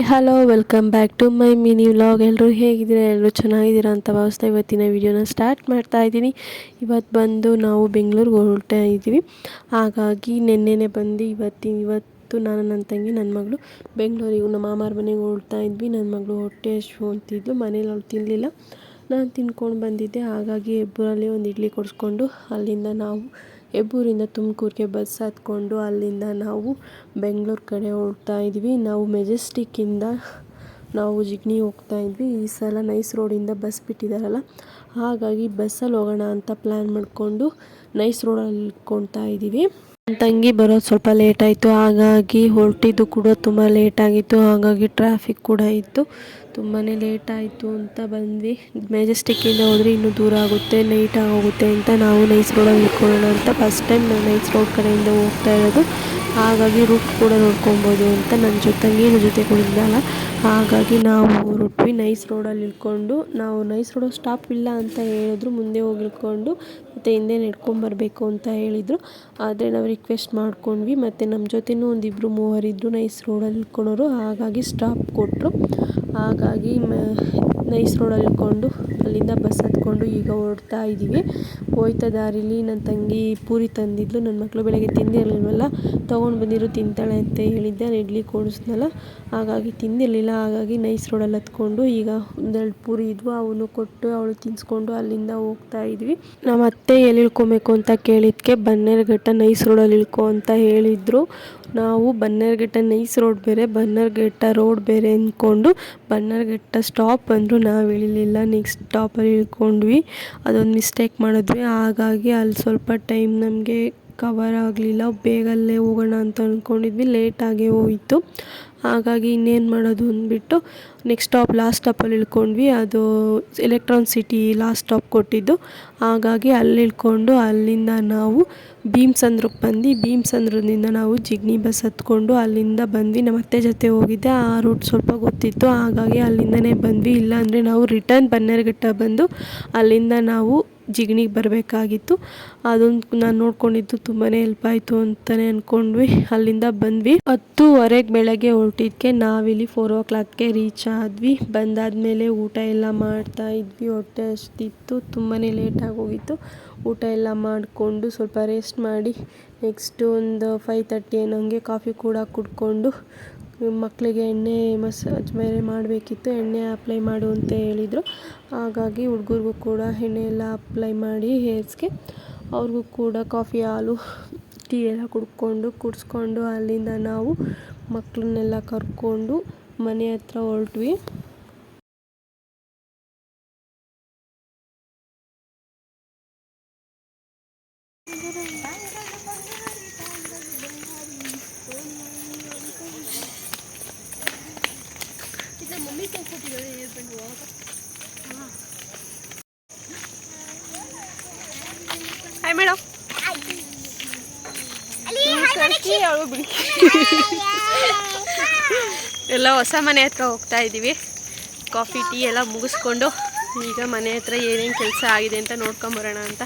Hi, hello, welcome back to my mini vlog. ಎಲ್ಲರೂ ಹೇಗಿದ್ದೀರಾ? ಎಲ್ಲರೂ ಚೆನ್ನಾಗಿದ್ದೀರಾ ಅಂತ ಭಾವಿಸ್ತಾ ಇವತ್ತಿನ ವಿಡಿಯೋನ ಸ್ಟಾರ್ಟ್ ಮಾಡ್ತಾ ಇದ್ದೀನಿ. ಇವತ್ತು ಬಂದು ನಾವು ಬೆಂಗಳೂರಿಗೆ ಹೊರಡ್ತಾ ಇದ್ದೀವಿ. ಹಾಗಾಗಿ ನಿನ್ನೆನೆ ಬಂದು ಇವತ್ತಿನ, ಇವತ್ತು ನಾನು ನನ್ನ ತಂಗಿ, ನನ್ನ ಮಗಳು ಬೆಂಗಳೂರಿಗೆ, ನಮ್ಮ ಮಾಮಾರ ಮನೆಗೆ ಹೊರಡ್ತಾ ಇದ್ವಿ. ನನ್ನ ಮಗಳು ಹೊಟ್ಟೆ ಹಸು ಅಂತಿದ್ಲು, ಮನೇಲಿ ಅವಳು ತಿನ್ನಲಿಲ್ಲ ನಾನು ತಿನ್ಕೊಂಡು ಬಂದಿದ್ದೆ. ಹಾಗಾಗಿ ಇಬ್ಬರಲ್ಲಿ ಒಂದು ಇಡ್ಲಿ ಕೊಡಿಸ್ಕೊಂಡು ಅಲ್ಲಿಂದ ನಾವು ಹೆಬ್ಬೂರಿಂದ ತುಮಕೂರಿಗೆ ಬಸ್ ಹತ್ಕೊಂಡು ಅಲ್ಲಿಂದ ನಾವು ಬೆಂಗಳೂರು ಕಡೆ ಹೋಗ್ತಾ ಇದ್ವಿ. ನಾವು ಮೆಜೆಸ್ಟಿಕ್ಕಿಂದ ನಾವು ಜಿಗ್ನಿ ಹೋಗ್ತಾ ಇದ್ವಿ. ಈ ಸಲ ನೈಸ್ ರೋಡಿಂದ ಬಸ್ ಬಿಟ್ಟಿದ್ದಾರಲ್ಲ ಹಾಗಾಗಿ ಬಸ್ಸಲ್ಲಿ ಹೋಗೋಣ ಅಂತ ಪ್ಲ್ಯಾನ್ ಮಾಡಿಕೊಂಡು ನೈಸ್ ರೋಡಲ್ಲಿ ಇದ್ದೀವಿ. ತಂಗಿ ಬರೋದು ಸ್ವಲ್ಪ ಲೇಟ್ ಆಯಿತು. ಹಾಗಾಗಿ ಹೊರಟಿದ್ದು ಕೂಡ ತುಂಬ ಲೇಟ್ ಆಗಿತ್ತು. ಹಾಗಾಗಿ ಟ್ರಾಫಿಕ್ ಕೂಡ ಇತ್ತು. ತುಂಬಾ ಲೇಟ್ ಆಯಿತು ಅಂತ ಬಂದ್ವಿ. ಮೆಜೆಸ್ಟಿಕ್ಕಿಂದ ಹೋದರೆ ಇನ್ನೂ ದೂರ ಆಗುತ್ತೆ ನೈಟ್ ಆಗೋಗುತ್ತೆ ಅಂತ ನಾವು ನೈಸ್ ರೋಡಲ್ಲಿ ಇಟ್ಕೊಳ್ಳೋಣ ಅಂತ ಫಸ್ಟ್ ಟೈಮ್ ನಾನು ನೈಸ್ ರೋಡ್ ಕಡೆಯಿಂದ ಹೋಗ್ತಾ ಇರೋದು. ಹಾಗಾಗಿ ರೂಟ್ ಕೂಡ ನೋಡ್ಕೊಬೋದು ಅಂತ ನನ್ನ ಜೊತೆ ತಂಗಿನ ಜೊತೆ ಕುಳಿತಲ್ಲ ಹಾಗಾಗಿ ನಾವು ಹೊರಟ್ವಿ ನೈಸ್ ರೋಡಲ್ಲಿ ಇಳ್ಕೊಂಡು ನಾವು ನೈಸ್ ರೋಡಲ್ಲಿ ಸ್ಟಾಪ್ ಇಲ್ಲ ಅಂತ ಹೇಳಿದ್ರು, ಮುಂದೆ ಹೋಗಿ ಇಳ್ಕೊಂಡು ಮತ್ತು ಹಿಂದೆ ನಡ್ಕೊಂಬರ್ಬೇಕು ಅಂತ ಹೇಳಿದರು. ಆದರೆ ನಾವು ರಿಕ್ವೆಸ್ಟ್ ಮಾಡ್ಕೊಂಡ್ವಿ, ಮತ್ತು ನಮ್ಮ ಜೊತೆನೂ ಒಂದಿಬ್ಬರು ಮೂವರಿದ್ದರು ನೈಸ್ ರೋಡಲ್ಲಿ ಇಳ್ಕೊಳೋರು ಹಾಗಾಗಿ ಸ್ಟಾಪ್ ಕೊಟ್ಟರು ಹಾಗಾಗಿ ನೈಸ್ ರೋಡಲ್ಲಿ ಇಳ್ಕೊಂಡು ಅಲ್ಲಿಂದ ಬಸ್ ಹತ್ಕೊಂಡು ಈಗ ಹೊರಡ್ತಾ ಇದ್ದೀವಿ. ಹೋಯ್ತಾ ದಾರಿಲಿ ನನ್ನ ತಂಗಿ ಪೂರಿ ತಂದಿದ್ಲು. ನನ್ನ ಮಕ್ಕಳು ಬೆಳಗ್ಗೆ ತಿಂದಿರಲಿಲ್ವಲ್ಲ? ತೊಗೊಂಡು ಬಂದಿರೋ, ತಿಂತಾಳೆ ಅಂತ ಹೇಳಿದ್ದೆ. ಇಡ್ಲಿ ಕೊಡಿಸ್ನಲ್ಲ. ಹಾಗಾಗಿ ತಿಂದಿರಲಿಲ್ಲ. ಹಾಗಾಗಿ ನೈಸ್ ರೋಡಲ್ಲಿ ಹತ್ಕೊಂಡು ಈಗ ಒಂದೆರಡು ಪೂರಿ ಇದ್ವು. ಅವನು ಕೊಟ್ಟು ಅವಳು ತಿನ್ನಿಸ್ಕೊಂಡು ಅಲ್ಲಿಂದ ಹೋಗ್ತಾ ಇದ್ವಿ. ನಮ್ಮ ಅತ್ತೆ ಎಲ್ಲಿ ಇಳ್ಕೊಬೇಕು ಅಂತ ಕೇಳಿದ್ಕೆ ಬನ್ನೇರುಘಟ್ಟ ನೈಸ್ ರೋಡಲ್ಲಿ ಇಳ್ಕೊ ಅಂತ ಹೇಳಿದರು. ನಾವು ಬನ್ನೇರುಘಟ್ಟ ನೈಸ್ ರೋಡ್ ಬೇರೆ, ಬನ್ನೇರುಘಟ್ಟ ರೋಡ್ ಬೇರೆ ಅಂದ್ಕೊಂಡು ಬನ್ನೇರುಘಟ್ಟ ಸ್ಟಾಪ್ ಅಂದರು. ನಾವು ಇಳಿಲಿಲ್ಲ. ನೆಕ್ಸ್ಟ್ ಸ್ಟಾಪಲ್ಲಿ ಇಳ್ಕೊಂಡ್ವಿ ಅದೊಂದು ಮಿಸ್ಟೇಕ್ ಮಾಡಿದ್ವಿ. ಹಾಗಾಗಿ ಅಲ್ಲಿ ಸ್ವಲ್ಪ ಟೈಮ್ ನಮಗೆ ಕವರ್ ಆಗಲಿಲ್ಲ. ಬೇಗಲ್ಲೇ ಹೋಗೋಣ ಅಂತ ಅಂದ್ಕೊಂಡಿದ್ವಿ ಲೇಟಾಗೇ ಹೋಯಿತು. ಹಾಗಾಗಿ ಇನ್ನೇನು ಮಾಡೋದು ಅಂದ್ಬಿಟ್ಟು ನೆಕ್ಸ್ಟ್ ಸ್ಟಾಪ್ ಲಾಸ್ಟ್ ಸ್ಟಾಪಲ್ಲಿ ಇಳ್ಕೊಂಡ್ವಿ. ಅದು ಎಲೆಕ್ಟ್ರಾನ್ ಸಿಟಿ ಲಾಸ್ಟ್ ಸ್ಟಾಪ್ ಕೊಟ್ಟಿದ್ದು. ಹಾಗಾಗಿ ಅಲ್ಲಿ ಇಳ್ಕೊಂಡು ಅಲ್ಲಿಂದ ನಾವು ಭೀಮ್ಸಂದ್ರಕ್ಕೆ ಬಂದು ಭೀಮ್ಸಂದ್ರದಿಂದ ನಾವು ಜಿಗ್ನಿ ಬಸ್ ಹತ್ಕೊಂಡು ಅಲ್ಲಿಂದ ಬಂದ್ವಿ. ನಮ್ಮ ಅತ್ತೆ ಜೊತೆ ಹೋಗಿದ್ದೆ. ಆ ರೂಟ್ ಸ್ವಲ್ಪ ಗೊತ್ತಿತ್ತು. ಹಾಗಾಗಿ ಅಲ್ಲಿಂದನೇ ಬಂದ್ವಿ. ಇಲ್ಲಾಂದರೆ ನಾವು ರಿಟರ್ನ್ ಬನ್ನೇರುಘಟ್ಟ ಬಂದು ಅಲ್ಲಿಂದ ನಾವು ಜಿಗಣಿಗೆ ಬರಬೇಕಾಗಿತ್ತು. ಅದೊಂದು ನಾನು ನೋಡ್ಕೊಂಡಿದ್ದು ತುಂಬಾ ಹೆಲ್ಪ್ ಆಯಿತು ಅಂತಲೇ ಅಂದ್ಕೊಂಡ್ವಿ ಅಲ್ಲಿಂದ ಬಂದ್ವಿ. ಹತ್ತುವರೆಗೆ ಬೆಳಗ್ಗೆ ಹೊರಟಿದ್ದಕ್ಕೆ ನಾವಿಲ್ಲಿ ಫೋರ್ ಓ ಕ್ಲಾಕ್ಗೆ ರೀಚ್ ಆದ್ವಿ. ಬಂದಾದಮೇಲೆ ಊಟ ಎಲ್ಲ ಮಾಡ್ತಾ ಇದ್ವಿ. ಹೊಟ್ಟೆ ಅಷ್ಟಿತ್ತು ತುಂಬಾ ಲೇಟಾಗಿ ಹೋಗಿತ್ತು. ಊಟ ಎಲ್ಲ ಮಾಡಿಕೊಂಡು ಸ್ವಲ್ಪ ರೆಸ್ಟ್ ಮಾಡಿ ನೆಕ್ಸ್ಟ್ ಒಂದು ಫೈವ್ ತರ್ಟಿ ಏನಂಗೆ ಕಾಫಿ ಕೂಡ ಕುಡ್ಕೊಂಡು ಮಕ್ಕಳಿಗೆ ಎಣ್ಣೆ ಮಸಾಜ್ ಮೇಲೆ ಮಾಡಬೇಕಿತ್ತು, ಎಣ್ಣೆ ಅಪ್ಲೈ ಮಾಡು ಅಂತ ಹೇಳಿದರು. ಹಾಗಾಗಿ ಹುಡುಗರಿಗೂ ಕೂಡ ಎಣ್ಣೆ ಎಲ್ಲ ಅಪ್ಲೈ ಮಾಡಿ ಹೇರ್ಸ್ಗೆ, ಅವ್ರಿಗೂ ಕೂಡ ಕಾಫಿ, ಹಾಲು, ಟೀ ಎಲ್ಲ ಕುಡ್ಕೊಂಡು, ಕುಡಿಸ್ಕೊಂಡು ಅಲ್ಲಿಂದ ನಾವು ಮಕ್ಕಳನ್ನೆಲ್ಲ ಕರ್ಕೊಂಡು ಮನೆ ಹತ್ರ ಹೊರಟ್ವಿ ಹಾಯ್ ಮೇಡಮ್ ಅವಳು ಬಿಡಿ ಎಲ್ಲ ಹೊಸ ಮನೆ ಹತ್ರ ಹೋಗ್ತಾ ಇದ್ದೀವಿ. ಕಾಫಿ ಟೀ ಎಲ್ಲ ಮುಗಿಸ್ಕೊಂಡು ಈಗ ಮನೆ ಹತ್ರ ಏನೇನು ಕೆಲಸ ಆಗಿದೆ ಅಂತ ನೋಡ್ಕೊಂಬರೋಣ ಅಂತ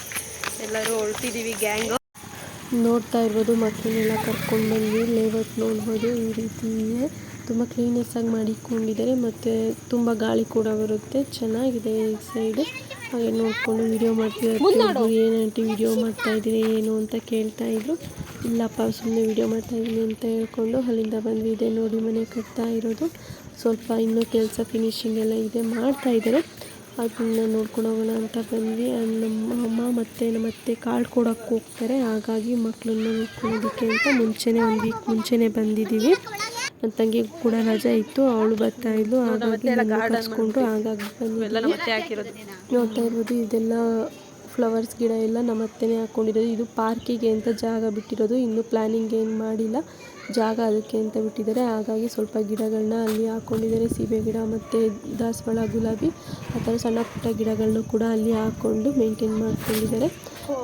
ಎಲ್ಲರೂ ಹೊರಟಿದ್ದೀವಿ ಗ್ಯಾಂಗು ನೋಡ್ತಾ ಇರ್ಬೋದು ಮಕ್ಕಳನ್ನೆಲ್ಲ ಕರ್ಕೊಂಡು ಬಂದ್ವಿ. ಲೇಔಟ್ ನೋಡ್ಬೋದು ಈ ರೀತಿ ತುಂಬ ತುಂಬ ಕ್ಲೀನೆಸ್ಸಾಗಿ ಮಾಡಿಕೊಂಡಿದ್ದಾರೆ ಮತ್ತು ತುಂಬ ಗಾಳಿ ಕೂಡ ಬರುತ್ತೆ. ಚೆನ್ನಾಗಿದೆ ಈ ಸೈಡ್ ಹಾಗೆ ನೋಡಿಕೊಂಡು ವಿಡಿಯೋ ಮಾಡ್ತಿದ್ದಾರೆ. ಏನಂತ ವಿಡಿಯೋ ಮಾಡ್ತಾ ಇದ್ದೀರಿ ಏನು ಅಂತ ಕೇಳ್ತಾ ಇದ್ರು. ಇಲ್ಲಪ್ಪ ಸುಮ್ಮನೆ ವಿಡಿಯೋ ಮಾಡ್ತಾ ಇದ್ದೀನಿ ಅಂತ ಹೇಳ್ಕೊಂಡು ಅಲ್ಲಿಂದ ಬಂದ್ವಿ ಇದೆ ನೋಡಿ ಮನೆ ಕಟ್ತಾ ಇರೋದು. ಸ್ವಲ್ಪ ಇನ್ನೂ ಕೆಲಸ ಫಿನಿಶಿಂಗ್ ಎಲ್ಲ ಇದೆ ಮಾಡ್ತಾ ಇದ್ದಾರೆ. ಅದನ್ನ ನೋಡ್ಕೊಂಡು ಹೋಗೋಣ ಅಂತ ಬಂದ್ವಿ. ನಮ್ಮ ಅಮ್ಮ ಮತ್ತು ನಮ್ಮ ಅತ್ತೆ ಕಾರ್ಡ್ ಕೊಡೋಕ್ಕೆ ಹೋಗ್ತಾರೆ. ಹಾಗಾಗಿ ಮಕ್ಕಳನ್ನ ನೋಡ್ಕೊಳ್ಳೋದಕ್ಕೆ ಅಂತ ಮುಂಚೆನೇ ಒಂದು ವೀಕ್ ಮುಂಚೆನೇ ಬಂದಿದ್ದೀವಿ. ನನ್ನ ತಂಗಿ ಕೂಡ ರಜೆ ಇತ್ತು ಅವಳು ಬರ್ತಾ ಇದ್ಲು. ಹಾಗಾಗಿ ಕರ್ಸ್ಕೊಂಡು ಹಾಗಾಗಿ ಬಂದು ನೋಡ್ತಾ ಇರ್ಬೋದು ಇದೆಲ್ಲ ಫ್ಲವರ್ಸ್ ಗಿಡ ಎಲ್ಲ ನಮ್ಮ ಅತ್ತೆನೇ ಹಾಕ್ಕೊಂಡಿರೋದು ಇದು ಪಾರ್ಕಿಗೆ ಅಂತ ಜಾಗ ಬಿಟ್ಟಿರೋದು. ಇನ್ನೂ ಪ್ಲ್ಯಾನಿಂಗ್ ಏನು ಮಾಡಿಲ್ಲ. ಜಾಗ ಅದಕ್ಕೆ ಅಂತ ಬಿಟ್ಟಿದ್ದಾರೆ. ಹಾಗಾಗಿ ಸ್ವಲ್ಪ ಗಿಡಗಳನ್ನ ಅಲ್ಲಿ ಹಾಕ್ಕೊಂಡಿದ್ದಾರೆ ಸೀಬೆ ಗಿಡ ಮತ್ತು ದಾಸವಾಳ ಗುಲಾಬಿ. ಆ ಥರ ಸಣ್ಣ ಪುಟ್ಟ ಗಿಡಗಳನ್ನು ಕೂಡ ಅಲ್ಲಿ ಹಾಕ್ಕೊಂಡು ಮೇಂಟೈನ್ ಮಾಡ್ಕೊಂಡಿದ್ದಾರೆ.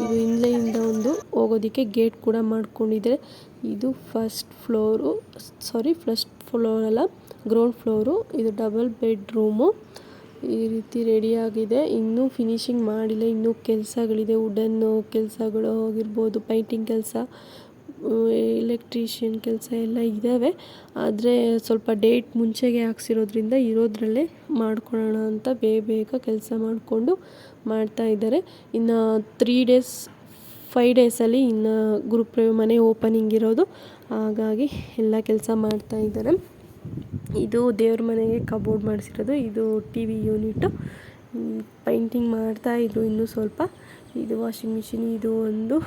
ಇದು ಹಿಂದೆಯಿಂದ ಒಂದು ಹೋಗೋದಕ್ಕೆ ಗೇಟ್ ಕೂಡ ಮಾಡ್ಕೊಂಡಿದ್ದಾರೆ. ಇದು first floor sorry first floor ಅಲ್ಲ ಗ್ರೌಂಡ್ ಫ್ಲೋರು ಇದು ಡಬಲ್ ಬೆಡ್ರೂಮು ಈ ರೀತಿ ರೆಡಿಯಾಗಿದೆ ಇನ್ನೂ ಫಿನಿಶಿಂಗ್ ಮಾಡಿಲ್ಲ. ಇನ್ನೂ ಕೆಲಸಗಳಿದೆ. ವುಡನ್ನು ಕೆಲಸಗಳು ಆಗಿರ್ಬೋದು ಪೈಂಟಿಂಗ್ ಕೆಲಸ ಎಲೆಕ್ಟ್ರಿಷಿಯನ್ ಕೆಲಸ ಎಲ್ಲ ಇದ್ದಾವೆ ಆದರೆ ಸ್ವಲ್ಪ ಡೇಟ್ ಮುಂಚೆಗೆ ಹಾಕ್ಸಿರೋದ್ರಿಂದ ಇರೋದ್ರಲ್ಲೇ ಮಾಡ್ಕೊಳ್ಳೋಣ ಅಂತ ಬೇಗ ಬೇಗ ಕೆಲಸ ಮಾಡಿಕೊಂಡು ಮಾಡ್ತಾ ಇದ್ದಾರೆ. ಇನ್ನು ತ್ರೀ ಡೇಸ್ ಫೈವ್ ಡೇಸಲ್ಲಿ ಇನ್ನು ಗ್ರೂಪ್ ಮನೆ ಓಪನಿಂಗ್ ಇರೋದು. ಹಾಗಾಗಿ ಎಲ್ಲ ಕೆಲಸ ಮಾಡ್ತಾ ಇದ್ದಾರೆ. ಇದು ದೇವ್ರ ಮನೆಗೆ ಕಬೋರ್ಡ್ ಮಾಡಿಸಿರೋದು. ಇದು ಟಿ ವಿ ಯೂನಿಟು. ಪೈಂಟಿಂಗ್ ಮಾಡ್ತಾ ಇದ್ರು ಇನ್ನೂ ಸ್ವಲ್ಪ. ಇದು ವಾಷಿಂಗ್ ಮಿಷಿನ್, ಇದು ಒಂದು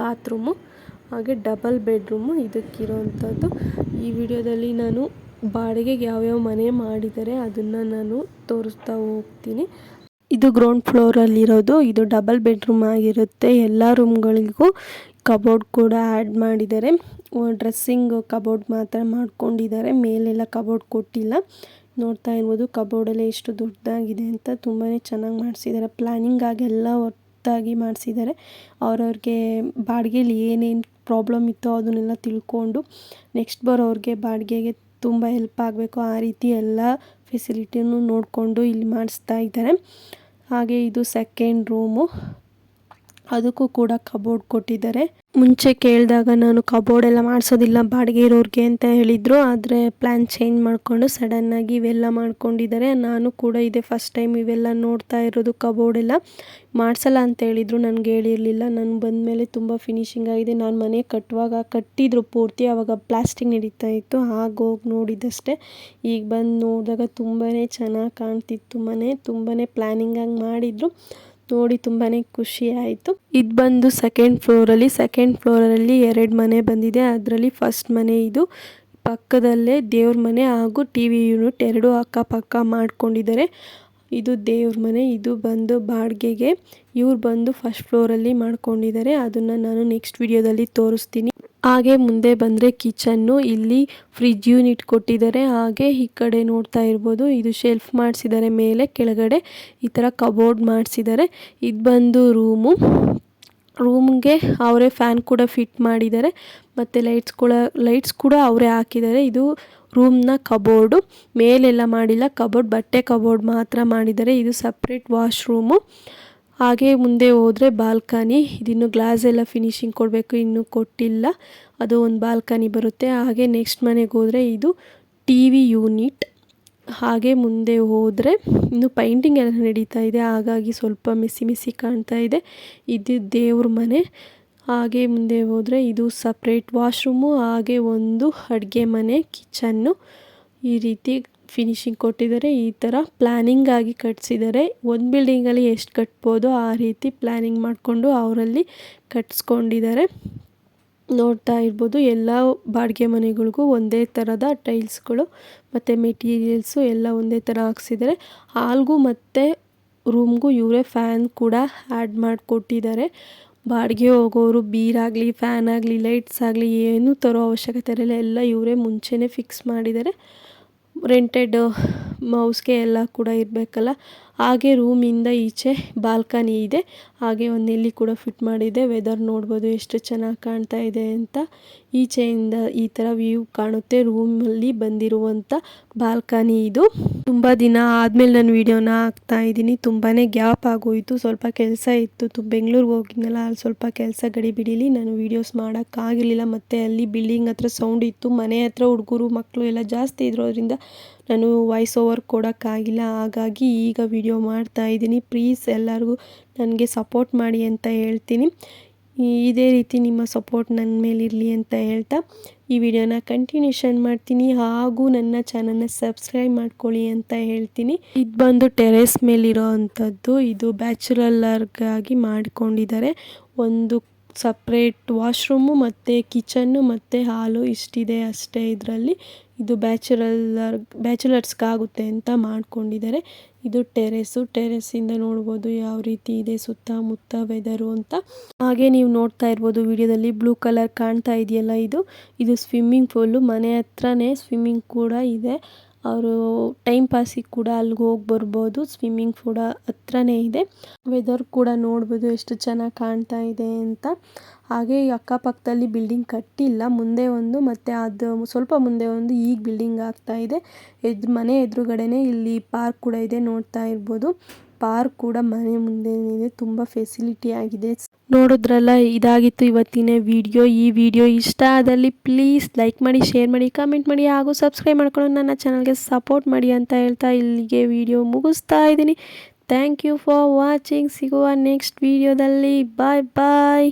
ಬಾತ್ರೂಮು. ಹಾಗೆ ಡಬಲ್ ಬೆಡ್ರೂಮು ಇದಕ್ಕಿರೋವಂಥದ್ದು ಈ ವಿಡಿಯೋದಲ್ಲಿ ನಾನು ಬಾಡಿಗೆಗೆ ಯಾವ್ಯಾವ ಮನೆ ಮಾಡಿದ್ದಾರೆ ಅದನ್ನು ನಾನು ತೋರಿಸ್ತಾ ಹೋಗ್ತೀನಿ. ಇದು ಗ್ರೌಂಡ್ ಫ್ಲೋರ್ ಅಲ್ಲಿರೋದು. ಇದು ಡಬಲ್ ಬೆಡ್ರೂಮ್ ಆಗಿರುತ್ತೆ. ಎಲ್ಲ ರೂಮ್ ಗಳಿಗೂ ಕಬೋರ್ಡ್ ಕೂಡ ಆಡ್ ಮಾಡಿದ್ದಾರೆ. ಡ್ರೆಸ್ಸಿಂಗ್ ಕಬೋರ್ಡ್ ಮಾತ್ರ ಮಾಡ್ಕೊಂಡಿದ್ದಾರೆ. ಮೇಲೆಲ್ಲ ಕಬೋರ್ಡ್ ಕೊಟ್ಟಿಲ್ಲ. ನೋಡ್ತಾ ಇರ್ಬೋದು ಕಬೋರ್ಡೆಲ್ಲ ಎಷ್ಟು ದೊಡ್ಡದಾಗಿದೆ ಅಂತ ತುಂಬಾ ಚೆನ್ನಾಗಿ ಮಾಡಿಸಿದ್ದಾರೆ. ಪ್ಲಾನಿಂಗ್ ಆಗೆಲ್ಲ ಒಟ್ಟಾಗಿ ಮಾಡಿಸಿದ್ದಾರೆ. ಅವ್ರವ್ರಿಗೆ ಬಾಡಿಗೆಲಿ ಏನೇನು ಪ್ರಾಬ್ಲಮ್ ಇತ್ತೋ ಅದನ್ನೆಲ್ಲ ತಿಳ್ಕೊಂಡು ನೆಕ್ಸ್ಟ್ ಬರೋರಿಗೆ ಬಾಡಿಗೆಗೆ ತುಂಬ ಹೆಲ್ಪ್ ಆಗಬೇಕು ಆ ರೀತಿ ಎಲ್ಲ ಫೆಸಿಲಿಟಿನೂ ನೋಡಿಕೊಂಡು ಇಲ್ಲಿ ಮಾಡಿಸ್ತಾ ಇದ್ದಾರೆ. ಹಾಗೆ ಇದು ಸೆಕೆಂಡ್ ರೂಮು ಅದಕ್ಕೂ ಕೂಡ ಕಬೋರ್ಡ್ ಕೊಟ್ಟಿದ್ದಾರೆ. ಮುಂಚೆ ಕೇಳಿದಾಗ ನಾನು ಕಬೋರ್ಡ್ ಎಲ್ಲ ಮಾಡಿಸೋದಿಲ್ಲ, ಬಾಡಿಗೆ ಇರೋರಿಗೆ ಅಂತ ಹೇಳಿದರು. ಆದರೆ ಪ್ಲ್ಯಾನ್ ಚೇಂಜ್ ಮಾಡಿಕೊಂಡು ಸಡನ್ನಾಗಿ ಇವೆಲ್ಲ ಮಾಡ್ಕೊಂಡಿದ್ದಾರೆ. ನಾನು ಕೂಡ ಇದೆ ಫಸ್ಟ್ ಟೈಮ್ ಇವೆಲ್ಲ ನೋಡ್ತಾ ಇರೋದು ಕಬೋರ್ಡ್ ಎಲ್ಲ. ಮಾಡಿಸಲ್ಲ ಅಂತ ಹೇಳಿದರು, ನನಗೆ ಹೇಳಿರಲಿಲ್ಲ. ನಾನು ಬಂದ ಮೇಲೆ ತುಂಬ ಫಿನಿಶಿಂಗ್ ಆಗಿದೆ. ನಾನು ಮನೆ ಕಟ್ಟುವಾಗ ಕಟ್ಟಿದ್ರು ಪೂರ್ತಿ ಆವಾಗ ಪ್ಲಾಸ್ಟಿಕ್ ನಡೀತಾ ಇತ್ತು. ಹೋಗಿ ನೋಡಿದ್ದಷ್ಟೇ ಈಗ ಬಂದು ನೋಡಿದಾಗ ತುಂಬಾ ಚೆನ್ನಾಗಿ ಕಾಣ್ತಿತ್ತು ಮನೆ. ತುಂಬಾ ಪ್ಲ್ಯಾನಿಂಗಾಗಿ ಮಾಡಿದರು. ನೋಡಿ ತುಂಬಾ ಖುಷಿ ಆಯಿತು. ಇದು ಬಂದು ಸೆಕೆಂಡ್ ಫ್ಲೋರಲ್ಲಿ ಸೆಕೆಂಡ್ ಫ್ಲೋರಲ್ಲಿ ಎರಡು ಮನೆ ಬಂದಿದೆ. ಅದರಲ್ಲಿ ಫಸ್ಟ್ ಮನೆ ಇದು. ಪಕ್ಕದಲ್ಲೇ ದೇವ್ರ ಮನೆ ಹಾಗೂ ಟಿ ವಿ ಯೂನಿಟ್ ಎರಡು ಅಕ್ಕಪಕ್ಕ ಮಾಡ್ಕೊಂಡಿದ್ದಾರೆ. ಇದು ದೇವ್ರ ಮನೆ, ಇದು ಬಂದು ಬಾಡಿಗೆಗೆ. ಇವ್ರು ಬಂದು ಫಸ್ಟ್ ಫ್ಲೋರಲ್ಲಿ ಮಾಡ್ಕೊಂಡಿದ್ದಾರೆ. ಅದನ್ನು ನಾನು ನೆಕ್ಸ್ಟ್ ವಿಡಿಯೋದಲ್ಲಿ ತೋರಿಸ್ತೀನಿ. ಹಾಗೆ ಮುಂದೆ ಬಂದರೆ ಕಿಚನ್ನು ಇಲ್ಲಿ ಫ್ರಿಜ್ ಯೂನಿಟ್ ಕೊಟ್ಟಿದ್ದಾರೆ. ಹಾಗೆ ಈ ಕಡೆ ನೋಡ್ತಾ ಇರ್ಬೋದು, ಇದು ಶೆಲ್ಫ್ ಮಾಡಿಸಿದ್ದಾರೆ ಮೇಲೆ, ಕೆಳಗಡೆ ಈ ಥರ ಕಬೋರ್ಡ್ ಮಾಡಿಸಿದ್ದಾರೆ. ಇದು ಬಂದು ರೂಮು ರೂಮ್ಗೆ ಅವರೇ ಫ್ಯಾನ್ ಕೂಡ ಫಿಟ್ ಮಾಡಿದ್ದಾರೆ. ಮತ್ತು ಲೈಟ್ಸ್ ಕೂಡ ಲೈಟ್ಸ್ ಕೂಡ ಅವರೇ ಹಾಕಿದ್ದಾರೆ. ಇದು ರೂಮ್ನ ಕಬೋರ್ಡು ಮೇಲೆಲ್ಲ ಮಾಡಿಲ್ಲ ಕಬೋರ್ಡ್ ಬಟ್ಟೆ ಕಬೋರ್ಡ್ ಮಾತ್ರ ಮಾಡಿದ್ದಾರೆ. ಇದು ಸಪ್ರೇಟ್ ವಾಶ್ರೂಮು ಹಾಗೆ ಮುಂದೆ ಹೋದರೆ ಬಾಲ್ಕನಿ, ಇದಿನ್ನು ಗ್ಲಾಸ್ ಎಲ್ಲ ಫಿನಿಶಿಂಗ್ ಕೊಡಬೇಕು, ಇನ್ನೂ ಕೊಟ್ಟಿಲ್ಲ. ಅದು ಒಂದು ಬಾಲ್ಕನಿ ಬರುತ್ತೆ. ಹಾಗೆ ನೆಕ್ಸ್ಟ್ ಮನೆಗೆ ಹೋದರೆ ಇದು ಟಿ ವಿ ಯೂನಿಟ್ ಹಾಗೆ ಮುಂದೆ ಹೋದರೆ ಇನ್ನು ಪೈಂಟಿಂಗ್ ಎಲ್ಲ ನಡೀತಾ ಇದೆ. ಹಾಗಾಗಿ ಸ್ವಲ್ಪ ಮಿಸ್ಸಿ ಮಿಸಿ ಕಾಣ್ತಾ ಇದೆ. ಇದು ದೇವ್ರ ಮನೆ. ಹಾಗೆ ಮುಂದೆ ಹೋದರೆ ಇದು ಸಪ್ರೇಟ್ ವಾಶ್ರೂಮು ಹಾಗೆ ಒಂದು ಅಡುಗೆ ಮನೆ ಕಿಚನ್ನು ಈ ರೀತಿ ಫಿನಿಶಿಂಗ್ ಕೊಟ್ಟಿದ್ದಾರೆ, ಈ ಥರ ಪ್ಲ್ಯಾನಿಂಗ್ ಆಗಿ ಕಟ್ಸಿದ್ದಾರೆ. ಒಂದು ಬಿಲ್ಡಿಂಗಲ್ಲಿ ಎಷ್ಟು ಕಟ್ಬೋದು ಆ ರೀತಿ ಪ್ಲ್ಯಾನಿಂಗ್ ಮಾಡಿಕೊಂಡು ಅವರಲ್ಲಿ ಕಟ್ಸ್ಕೊಂಡಿದ್ದಾರೆ. ನೋಡ್ತಾ ಇರ್ಬೋದು, ಎಲ್ಲ ಬಾಡಿಗೆ ಮನೆಗಳಿಗೂ ಒಂದೇ ಥರದ ಟೈಲ್ಸ್ಗಳು ಮತ್ತು ಮೆಟೀರಿಯಲ್ಸು ಎಲ್ಲ ಒಂದೇ ಥರ ಹಾಕ್ಸಿದ್ದಾರೆ. ಹಾಲ್ಗೂ ಮತ್ತು ರೂಮ್ಗೂ ಇವರೇ ಫ್ಯಾನ್ ಕೂಡ ಆ್ಯಡ್ ಮಾಡಿಕೊಟ್ಟಿದ್ದಾರೆ. ಬಾಡಿಗೆ ಹೋಗೋರು ಬೀರಾಗಲಿ ಫ್ಯಾನ್ ಆಗಲಿ ಲೈಟ್ಸ್ ಆಗಲಿ ಏನೂ ತರೋ ಅವಶ್ಯಕತೆ ಇರಲ್ಲ, ಎಲ್ಲ ಇವರೇ ಮುಂಚೆನೇ ಫಿಕ್ಸ್ ಮಾಡಿದ್ದಾರೆ. రెంటెడ్ ಮೌಸ್ಗೆ ಎಲ್ಲ ಕೂಡ ಇರಬೇಕಲ್ಲ? ಹಾಗೆ ರೂಮಿಂದ ಈಚೆ ಬಾಲ್ಕನಿ ಇದೆ. ಹಾಗೆ ಒಂದು ಇಲ್ಲಿ ಕೂಡ ಫಿಟ್ ಮಾಡಿದೆ. ವೆದರ್ ನೋಡ್ಬೋದು ಎಷ್ಟು ಚೆನ್ನಾಗಿ ಕಾಣ್ತಾ ಇದೆ ಅಂತ. ಈಚೆಯಿಂದ ಈ ಥರ ವ್ಯೂ ಕಾಣುತ್ತೆ. ರೂಮಲ್ಲಿ ಬಂದಿರುವಂಥ ಬಾಲ್ಕನಿ ಇದು. ತುಂಬ ದಿನ ಆದಮೇಲೆ ನಾನು ವೀಡಿಯೋನ ಹಾಕ್ತಾ ಇದ್ದೀನಿ. ತುಂಬಾ ಗ್ಯಾಪ್ ಆಗೋಯಿತು. ಸ್ವಲ್ಪ ಕೆಲಸ ಇತ್ತು. ತು ಬೆಂಗಳೂರಿಗೆ ಹೋಗಿದ್ನಲ್ಲ, ಅಲ್ಲಿ ಸ್ವಲ್ಪ ಕೆಲಸ ಗಡಿ ಬಿಡಿಲಿ. ನಾನು ವೀಡಿಯೋಸ್ ಮಾಡೋಕ್ಕಾಗಿರಲಿಲ್ಲ. ಮತ್ತು ಅಲ್ಲಿ ಬಿಲ್ಡಿಂಗ್ ಹತ್ರ ಸೌಂಡ್ ಇತ್ತು. ಮನೆ ಹತ್ರ ಹುಡುಗರು ಮಕ್ಕಳು ಎಲ್ಲ ಜಾಸ್ತಿ ಇರೋದ್ರಿಂದ ನಾನು ವಾಯ್ಸ್ ಓವರ್ ಕೊಡೋಕ್ಕಾಗಿಲ್ಲ, ಹಾಗಾಗಿ ಈಗ ವಿಡಿಯೋ ಮಾಡ್ತಾ ಇದ್ದೀನಿ. ಪ್ಲೀಸ್ ಎಲ್ಲರಿಗೂ ನನಗೆ ಸಪೋರ್ಟ್ ಮಾಡಿ ಅಂತ ಹೇಳ್ತೀನಿ. ಇದೇ ರೀತಿ ನಿಮ್ಮ ಸಪೋರ್ಟ್ ನನ್ನ ಮೇಲಿರಲಿ ಅಂತ ಹೇಳ್ತಾ ಈ ವಿಡಿಯೋನ ಕಂಟಿನ್ಯೂಷನ್ ಮಾಡ್ತೀನಿ. ಹಾಗೂ ನನ್ನ ಚಾನಲ್ನ ಸಬ್ಸ್ಕ್ರೈಬ್ ಮಾಡ್ಕೊಳ್ಳಿ ಅಂತ ಹೇಳ್ತೀನಿ. ಇದು ಬಂದು ಟೆರೆಸ್ ಮೇಲಿರೋ ಅಂಥದ್ದು, ಇದು ಬ್ಯಾಚುಲರ್ಗಾಗಿ ಮಾಡಿಕೊಂಡಿದ್ದಾರೆ. ಒಂದು ಸಪ್ರೇಟ್ ವಾಶ್ರೂಮು ಮತ್ತು ಕಿಚನ್ನು ಮತ್ತು ಹಾಲು ಇಷ್ಟಿದೆ ಅಷ್ಟೇ ಇದರಲ್ಲಿ. ಇದು ಬ್ಯಾಚುಲರ್ ಬ್ಯಾಚುಲರ್ಸ್ಗಾಗುತ್ತೆ ಅಂತ ಮಾಡ್ಕೊಂಡಿದ್ದಾರೆ. ಇದು ಟೆರೆಸು ಟೆರೆಸ್ಸಿಂದ ನೋಡ್ಬೋದು ಯಾವ ರೀತಿ ಇದೆ ಸುತ್ತಮುತ್ತ ವೆದರು ಅಂತ. ಹಾಗೆ ನೀವು ನೋಡ್ತಾ ಇರ್ಬೋದು ವಿಡಿಯೋದಲ್ಲಿ ಬ್ಲೂ ಕಲರ್ ಕಾಣ್ತಾ ಇದೆಯಲ್ಲ ಇದು. ಇದು ಸ್ವಿಮ್ಮಿಂಗ್ ಪೂಲು ಮನೆ ಹತ್ರನೇ ಸ್ವಿಮ್ಮಿಂಗ್ ಕೂಡ ಇದೆ. ಅವರು ಟೈಮ್ ಪಾಸಿಗೆ ಕೂಡ ಅಲ್ಲಿಗೆ ಹೋಗಿ ಬರ್ಬೋದು. ಸ್ವಿಮ್ಮಿಂಗ್ ಕೂಡ ಹತ್ರನೇ ಇದೆ. ವೆದರ್ ಕೂಡ ನೋಡ್ಬೋದು ಎಷ್ಟು ಚೆನ್ನಾಗಿ ಕಾಣ್ತಾ ಇದೆ ಅಂತ. ಹಾಗೆ ಅಕ್ಕಪಕ್ಕದಲ್ಲಿ ಬಿಲ್ಡಿಂಗ್ ಕಟ್ಟಿಲ್ಲ. ಮುಂದೆ ಒಂದು ಮತ್ತು ಅದು ಸ್ವಲ್ಪ ಮುಂದೆ ಒಂದು ಈಗ ಬಿಲ್ಡಿಂಗ್ ಆಗ್ತಾ ಇದೆ. ಎದ್, ಮನೆ ಎದುರುಗಡೆನೇ ಇಲ್ಲಿ ಪಾರ್ಕ್ ಕೂಡ ಇದೆ ನೋಡ್ತಾ ಇರ್ಬೋದು. ಪಾರ್ಕ್ ಕೂಡ ಮನೆ ಮುಂದೆ ಇದೆ. ತುಂಬ ಫೆಸಿಲಿಟಿ ಆಗಿದೆ. ನೋಡಿದ್ರಲ್ಲ, ಇದಾಗಿತ್ತು ಇವತ್ತಿನ ವಿಡಿಯೋ. ಈ ವಿಡಿಯೋ ಇಷ್ಟ ಆದಲ್ಲಿ ಪ್ಲೀಸ್ ಲೈಕ್ ಮಾಡಿ ಶೇರ್ ಮಾಡಿ ಕಮೆಂಟ್ ಮಾಡಿ ಹಾಗೂ ಸಬ್ಸ್ಕ್ರೈಬ್ ಮಾಡ್ಕೊಂಡು ನನ್ನ ಚಾನಲ್ಗೆ ಸಪೋರ್ಟ್ ಮಾಡಿ ಅಂತ ಹೇಳ್ತಾ ಇಲ್ಲಿಗೆ ವಿಡಿಯೋ ಮುಗಿಸ್ತಾ ಇದ್ದೀನಿ. ಥ್ಯಾಂಕ್ ಯು ಫಾರ್ ವಾಚಿಂಗ್ ಸಿಗುವ ನೆಕ್ಸ್ಟ್ ವಿಡಿಯೋದಲ್ಲಿ ಬಾಯ್ ಬಾಯ್